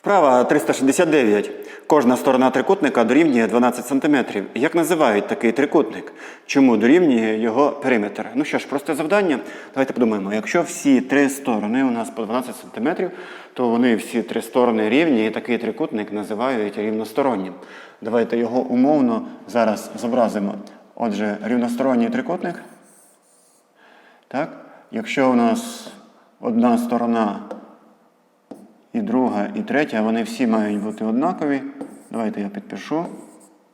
Вправа 369. Кожна сторона трикутника дорівнює 12 см. Як називають такий трикутник? Чому дорівнює його периметр? Ну що ж, просте завдання. Давайте подумаємо. Якщо всі три сторони у нас по 12 см, то вони всі три сторони рівні, і такий трикутник називають рівностороннім. Давайте його умовно зараз зобразимо. Отже, рівносторонній трикутник. Так? Якщо у нас одна сторона і друга, і третя, вони всі мають бути однакові. Давайте я підпишу.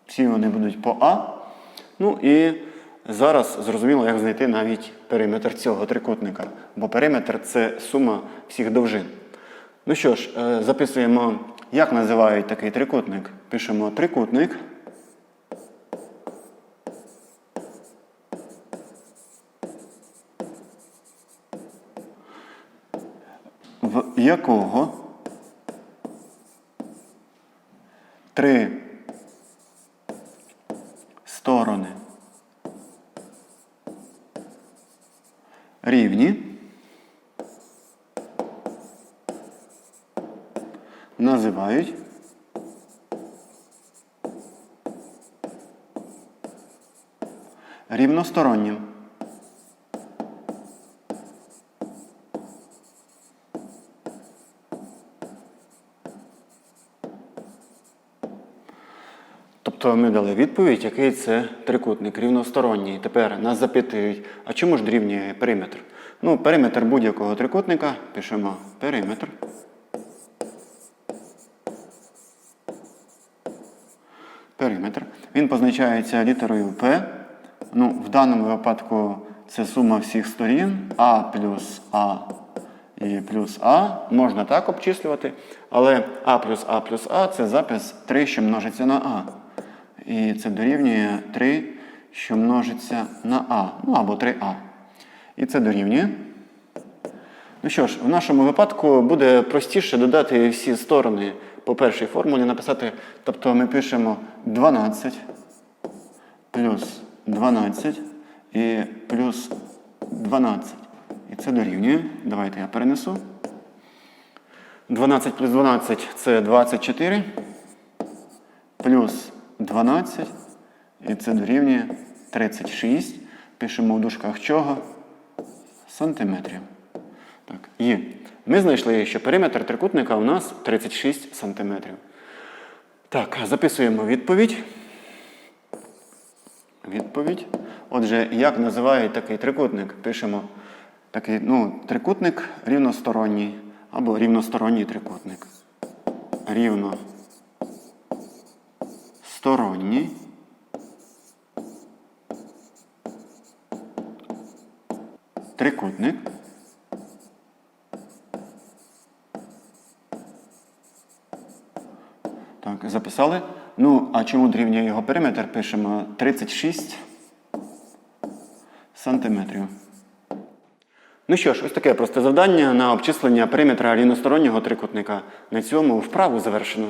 Всі вони будуть по А. Ну і зараз зрозуміло, як знайти навіть периметр цього трикутника. Бо периметр це сума всіх довжин. Ну що ж, е, записуємо, як називають такий трикутник. Пишемо трикутник. В якого три. Сторони. Рівні. Називають. Рівностороннім. Тобто ми дали відповідь, який це трикутник рівносторонній. Тепер нас запитують, а чому ж дорівнює периметр? Ну, периметр будь-якого трикутника пишемо периметр. Периметр. Він позначається літерою P. Ну, в даному випадку це сума всіх сторін А плюс А і плюс А. Можна так обчислювати, але А плюс А плюс А це запис 3, що множиться на А. І це дорівнює 3, що множиться на А. Ну або 3А. І це дорівнює. Ну що ж, в нашому випадку буде простіше додати всі сторони по першій формулі, написати, тобто ми пишемо 12 плюс 12 і плюс 12. І це дорівнює. Давайте я перенесу. 12 плюс 12 це 24. Плюс 12. І це дорівнює 36. Пишемо в дужках чого? Сантиметрів. Так, є. Ми знайшли, що периметр трикутника у нас 36 сантиметрів. Так, записуємо відповідь. Відповідь. Отже, як називають такий трикутник? Пишемо такий, ну, трикутник рівносторонній або рівносторонній трикутник. Рівносторонній. Трикутник. Так, записали. Ну, а чому дорівнює його периметр? Пишемо 36 сантиметрів. Ну що ж, ось таке просте завдання на обчислення периметра рівностороннього трикутника. На цьому вправу завершено.